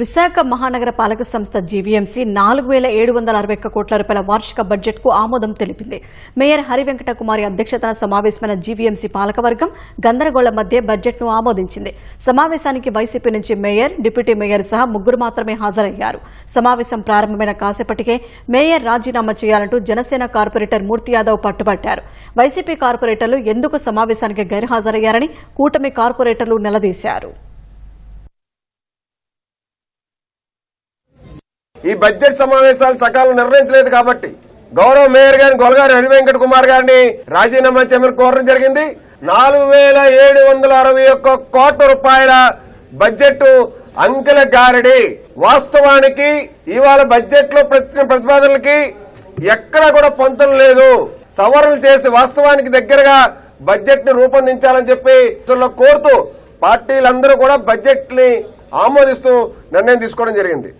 విశాఖ మహానగర పాలక సంస్థ జీవీఎంసీ నాలుగు వేల ఏడు వందల అరవై ఒక్క కోట్ల రూపాయల వార్షిక బడ్జెట్కు ఆమోదం తెలిపింది. మేయర్ హరివెంకట కుమారి అధ్యక్షతన సమావేశమైన జీవీఎంసీ పాలకవర్గం గందరగోళం మధ్య బడ్జెట్ను ఆమోదించింది. సమావేశానికి వైసీపీ నుంచి మేయర్ డిప్యూటీ మేయర్ సహా ముగ్గురు మాత్రమే హాజరయ్యారు. సమావేశం ప్రారంభమైన కాసేపటికే మేయర్ రాజీనామా చేయాలంటూ జనసేన కార్పొరేటర్ మూర్తి యాదవ్ పట్టుబట్టారు. వైసీపీ కార్పొరేటర్లు ఎందుకు సమావేశానికి గైర్హాజరయ్యారని కూటమి కార్పొరేటర్లు నిలదీశారు. ఈ బడ్జెట్ సమావేశాలు సకాలం నిర్ణయించలేదు కాబట్టి గౌరవ మేయర్ గారిని గొలగారి హరివెంకట కుమార్ గారిని రాజీనామా చేయమని కోరడం జరిగింది. నాలుగు వేల ఏడు వందల అరవై ఒక్క కోట్ల రూపాయల బడ్జెట్ అంకెల గారడి. వాస్తవానికి ఇవాళ బడ్జెట్లో ప్రతి ప్రతిపాదనలకి ఎక్కడా కూడా పొంతం లేదు. సవరణలు చేసి వాస్తవానికి దగ్గరగా బడ్జెట్ని రూపొందించాలని చెప్పి కోరుతూ పార్టీలందరూ కూడా బడ్జెట్ని ఆమోదిస్తూ నిర్ణయం తీసుకోవడం జరిగింది.